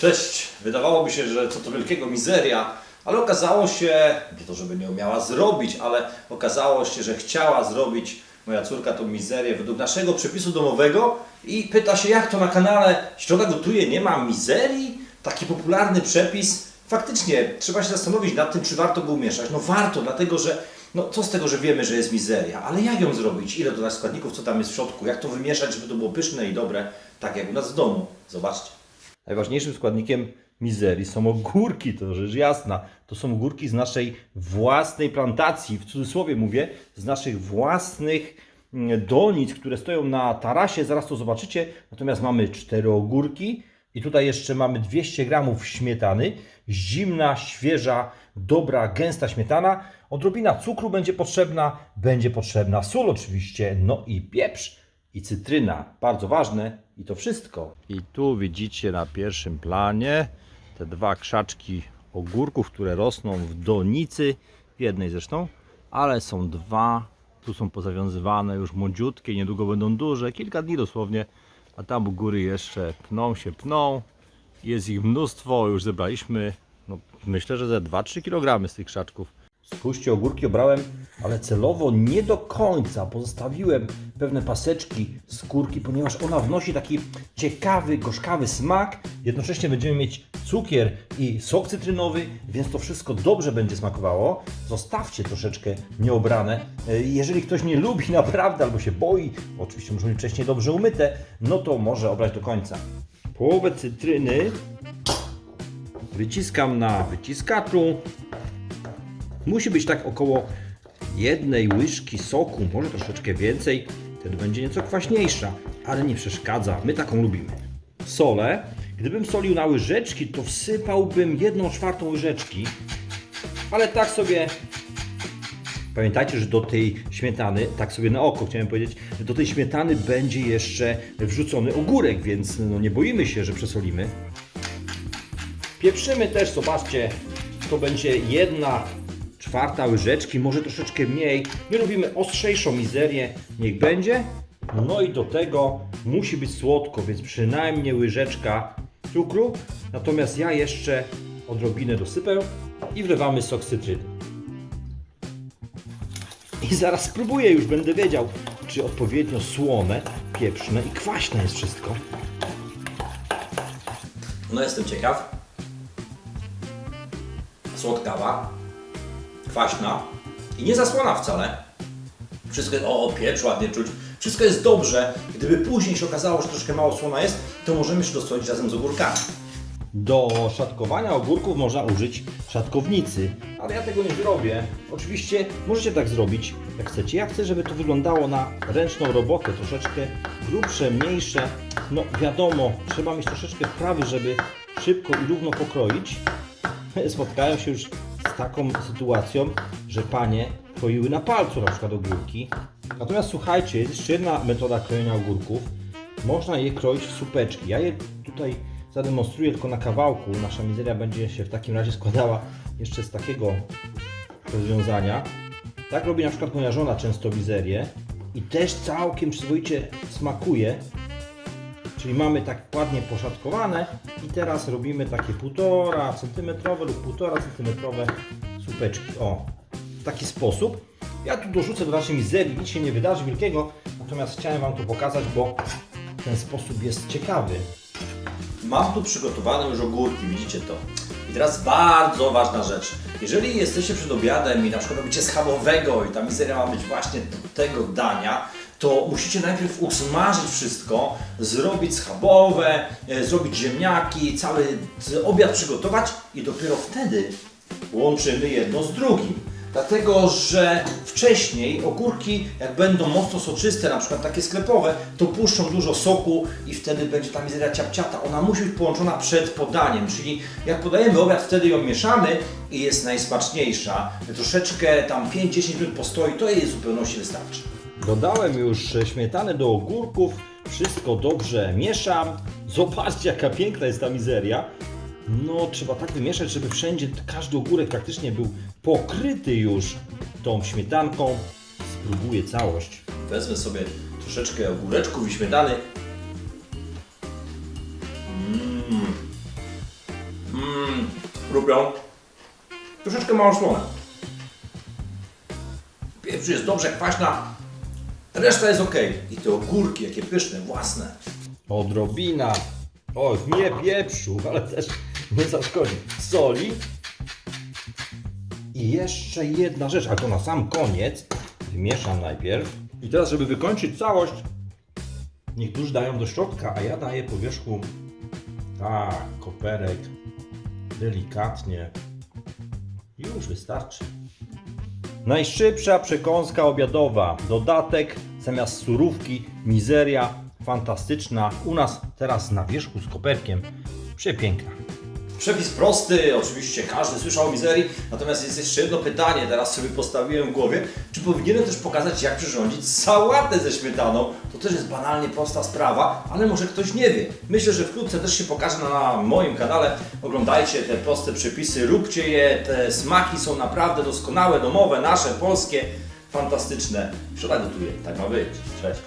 Cześć! Wydawałoby się, że co to wielkiego mizeria, ale okazało się, nie to żeby nie umiała zrobić, ale okazało się, że chciała zrobić moja córka tą mizerię według naszego przepisu domowego i pyta się, jak to na kanale Środa Gotuje nie ma mizerii? Taki popularny przepis. Faktycznie, trzeba się zastanowić nad tym, czy warto go umieszać. No warto, dlatego że no co z tego, że wiemy, że jest mizeria, ale jak ją zrobić? Ile dodać składników, co tam jest w środku? Jak to wymieszać, żeby to było pyszne i dobre, tak jak u nas w domu? Zobaczcie. Najważniejszym składnikiem mizerii są ogórki, to rzecz jasna. To są ogórki z naszej własnej plantacji, w cudzysłowie mówię, z naszych własnych mm, donic, które stoją na tarasie, zaraz to zobaczycie. Natomiast mamy cztery ogórki i tutaj jeszcze mamy 200 gramów śmietany, zimna, świeża, dobra, gęsta śmietana. Odrobina cukru będzie potrzebna, będzie potrzebna sól oczywiście, no i pieprz i cytryna. Bardzo ważne i to wszystko. I tu widzicie na pierwszym planie te dwa krzaczki ogórków, które rosną w donicy, w jednej zresztą, ale są dwa, tu są pozawiązywane już młodziutkie, niedługo będą duże, kilka dni dosłownie, a tam u góry jeszcze pną się, pną. Jest ich mnóstwo, już zebraliśmy, no, myślę, że ze 2-3 kg z tych krzaczków. Spójrzcie, ogórki obrałem, ale celowo nie do końca pozostawiłem pewne paseczki skórki, ponieważ ona wnosi taki ciekawy, gorzkawy smak. Jednocześnie będziemy mieć cukier i sok cytrynowy, więc to wszystko dobrze będzie smakowało. Zostawcie troszeczkę nieobrane. E, Jeżeli ktoś nie lubi naprawdę albo się boi, oczywiście muszą być wcześniej dobrze umyte, no to może obrać do końca. Połowę cytryny wyciskam na wyciskaczu. Musi być tak około jednej łyżki soku, może troszeczkę więcej. Wtedy będzie nieco kwaśniejsza, ale nie przeszkadza. My taką lubimy. Solę. Gdybym solił na łyżeczki, to wsypałbym jedną czwartą łyżeczki. Ale tak sobie. Pamiętajcie, że do tej śmietany, tak sobie na oko chciałem powiedzieć, że do tej śmietany będzie jeszcze wrzucony ogórek, więc no nie boimy się, że przesolimy. Pieprzymy też, zobaczcie, to będzie jedna czwarta łyżeczki, może troszeczkę mniej. My lubimy ostrzejszą mizerię, niech będzie. No i do tego musi być słodko, więc przynajmniej łyżeczka cukru. Natomiast ja jeszcze odrobinę dosypę i wlewamy sok cytryny. I zaraz spróbuję, już będę wiedział, czy odpowiednio słone, pieprzne i kwaśne jest wszystko. No jestem ciekaw. Słodkawa, kwaśna i nie zasłona wcale. Wszystko jest, o, pieprz ładnie czuć. Wszystko jest dobrze. Gdyby później się okazało, że troszkę mało słona jest, to możemy jeszcze dostroić razem z ogórkami. Do szatkowania ogórków można użyć szatkownicy, ale ja tego nie zrobię. Oczywiście możecie tak zrobić, jak chcecie. Ja chcę, żeby to wyglądało na ręczną robotę, troszeczkę grubsze, mniejsze. No wiadomo, trzeba mieć troszeczkę wprawy, żeby szybko i równo pokroić. Spotkałem się już taką sytuacją, że panie kroiły na palcu na przykład ogórki. Natomiast słuchajcie, jest jeszcze jedna metoda krojenia ogórków. Można je kroić w supeczki. Ja je tutaj zademonstruję tylko na kawałku. Nasza mizeria będzie się w takim razie składała jeszcze z takiego rozwiązania. Tak robi na przykład moja żona często mizerię i też całkiem przyzwoicie smakuje. Czyli mamy tak ładnie poszatkowane i teraz robimy takie 1,5 cm lub 1,5 cm supeczki. O, w taki sposób. Ja tu dorzucę do naszej mizerii, nic się nie wydarzy wielkiego, natomiast chciałem Wam to pokazać, bo ten sposób jest ciekawy. Mam tu przygotowane już ogórki, widzicie to. I teraz bardzo ważna rzecz. Jeżeli jesteście przed obiadem i na przykład robicie schabowego i ta mizeria ma być właśnie do tego dania, to musicie najpierw usmażyć wszystko, zrobić schabowe, e, zrobić ziemniaki, cały obiad przygotować i dopiero wtedy łączymy jedno z drugim. Dlatego, że wcześniej ogórki, jak będą mocno soczyste, na przykład takie sklepowe, to puszczą dużo soku i wtedy będzie ta mizeria ciapciata. Ona musi być połączona przed podaniem, czyli jak podajemy obiad, wtedy ją mieszamy i jest najsmaczniejsza. Troszeczkę tam 5-10 minut postoi, to jej zupełności wystarczy. Dodałem już śmietanę do ogórków, wszystko dobrze mieszam. Zobaczcie jaka piękna jest ta mizeria. No, trzeba tak wymieszać, żeby wszędzie każdy ogórek praktycznie był pokryty już tą śmietanką. Spróbuję całość. Wezmę sobie troszeczkę ogóreczków i śmietany. Mm. lubią. Troszeczkę mało słone. Pieprz jest dobrze kwaśna, reszta jest ok. I te ogórki, jakie pyszne, własne. Odrobina, o nie pieprzu, ale też nie zaszkodzi, soli. I jeszcze jedna rzecz, a to na sam koniec. Wymieszam najpierw. I teraz, żeby wykończyć całość, niektórzy dają do środka, a ja daję po wierzchu tak, koperek, delikatnie. Już wystarczy. Najszybsza przekąska obiadowa. Dodatek zamiast surówki, mizeria, fantastyczna. U nas teraz na wierzchu z koperkiem. Przepiękna. Przepis prosty, oczywiście każdy słyszał o mizerii, natomiast jest jeszcze jedno pytanie, teraz sobie postawiłem w głowie, czy powinienem też pokazać jak przyrządzić sałatę ze śmietaną? To też jest banalnie prosta sprawa, ale może ktoś nie wie. Myślę, że wkrótce też się pokaże na moim kanale. Oglądajcie te proste przepisy, róbcie je, te smaki są naprawdę doskonałe, domowe, nasze, polskie, fantastyczne. Wczoraj tak ma być. Cześć.